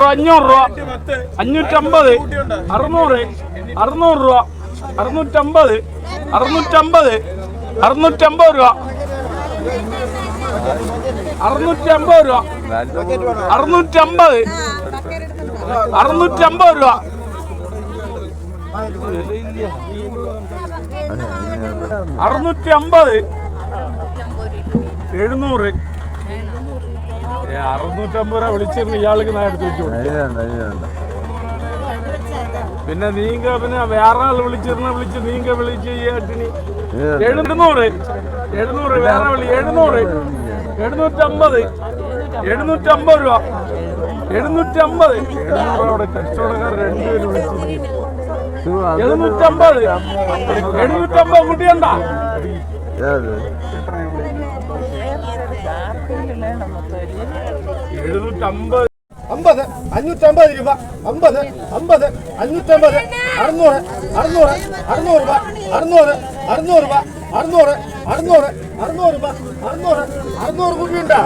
അഞ്ഞൂറ് രൂപ അഞ്ഞൂറ്റമ്പത് അറുന്നൂറ് അറുന്നൂറ് രൂപ അറുന്നൂറ്റമ്പത് അറുന്നൂറ്റമ്പത് അറുന്നൂറ്റമ്പത് രൂപ. അറുന്നൂറ്റമ്പത് രൂപ. അറുന്നൂറ്റമ്പത് അറുന്നൂറ്റമ്പത് രൂപ. അറുന്നൂറ്റി അമ്പത് എഴുന്നൂറ്. അറുന്നൂറ്റമ്പത് രൂപ വിളിച്ചിരുന്നു. ഇയാൾക്ക് ഞാൻ എടുത്ത് വെച്ചു പിന്നെ നീങ്ക പിന്നെ വേറെ ആൾ വിളിച്ചിരുന്ന വിളിച്ച് നീങ്ക വിളിച്ച് ഏട്ടിനി. എഴുന്നൂറ്. എഴുന്നൂറ് വേറെ വിളി. എഴുന്നൂറ്. എഴുന്നൂറ്റമ്പത്. എഴുന്നൂറ്റമ്പത് രൂപ. എഴുന്നൂറ്റമ്പത്. എഴുന്നൂറ് കച്ചവടക്കാർ രണ്ടുപേരും വിളിച്ചു എഴുന്നൂറ്റമ്പത്. എഴുന്നൂറ്റമ്പത് കുട്ടിയണ്ട? എഴുന്നൂറ്റമ്പത്. അമ്പത് അഞ്ഞൂറ്റമ്പത് രൂപ. അമ്പത് അമ്പത് അഞ്ഞൂറ്റമ്പത് അറുന്നൂറ് അറുന്നൂറ് അറുന്നൂറ് രൂപ അറുന്നൂറ് അറുന്നൂറ് രൂപ അറുന്നൂറ് അറുന്നൂറ് അറുന്നൂറ് രൂപ അറുന്നൂറ് അറുന്നൂറ് കൂട്ടിയുണ്ടോ